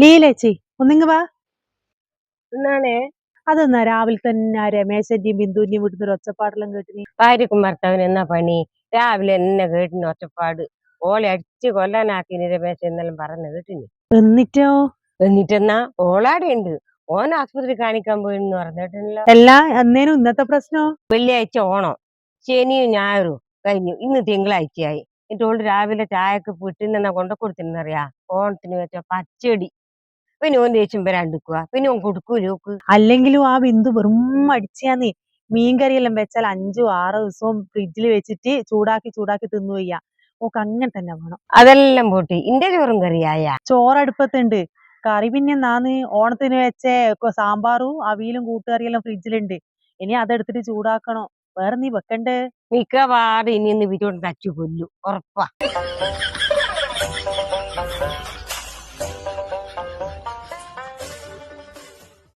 ലീലേച്ചി ഒന്നിങ്ങ് വാ. എന്നാണേ? അതെന്നാ രാവിലെ തന്നെ രമേശന്റെയും ബിന്ദുവിന്റെയും വീട്ടിൽ ഒരു ഒച്ചപ്പാടെല്ലാം കേട്ടിനി ഭാര്യക്കും ഭർത്താവിന് എന്നാ പണി? രാവിലെ എന്നെ കേട്ടിന് ഒറ്റപ്പാട് ഓളെ അടിച്ച് കൊല്ലാനാക്കിന് രമേശ് എന്നെല്ലാം പറഞ്ഞു കേട്ടിന്. എന്നിട്ടോ? എന്നിട്ടെന്നാ? ഓളാടെ ഉണ്ട് ഓൻ ആശുപത്രി കാണിക്കാൻ പോയിന്ന് പറഞ്ഞിട്ടില്ല എല്ലാ എന്നേനും ഇന്നത്തെ പ്രശ്നോ? വെള്ളിയാഴ്ച ഓണം. ശനിയും ഞായറും കഴിഞ്ഞു. ഇന്ന് തിങ്കളാഴ്ചയായി. എന്നിട്ട് ഓൾ രാവിലെ ചായക്ക് വീട്ടിൽ കൊണ്ട കൊടുത്തിരുന്നറിയാ ഓണത്തിന് വെച്ച പച്ചടി. പിന്നെ ഓൻ ദേഷ്യം വരാണ്ടിക്കുക പിന്നെ ഓൻ കൊടുക്കൂലോക്ക് അല്ലെങ്കിലും ആ ബിന്ദു വെറും അടിച്ചാന്നേ. മീൻകറിയെല്ലാം വെച്ചാൽ അഞ്ചോ ആറോ ദിവസവും ഫ്രിഡ്ജിൽ വെച്ചിട്ട് ചൂടാക്കി ചൂടാക്കി തിന്നു വയ്യ. ഓക്ക് അങ്ങനെ തന്നെ വേണം. അതെല്ലാം പോട്ടി. ഇന്റെ ചോറും കറിയായ? ചോറടുപ്പത്തുണ്ട്. കറി പിന്നെ നാന്ന് ഓണത്തിന് വെച്ച സാമ്പാറും അവിയലും കൂട്ടുകറിയെല്ലാം ഫ്രിഡ്ജിലുണ്ട്. ഇനി അതെടുത്തിട്ട് ചൂടാക്കണോ. വേറെ നീ വെക്കണ്ടേ? മിക്കവാറും ഇനി ഒന്ന് വിരോട് തച്ചു കൊല്ലു. ഉറപ്പാ.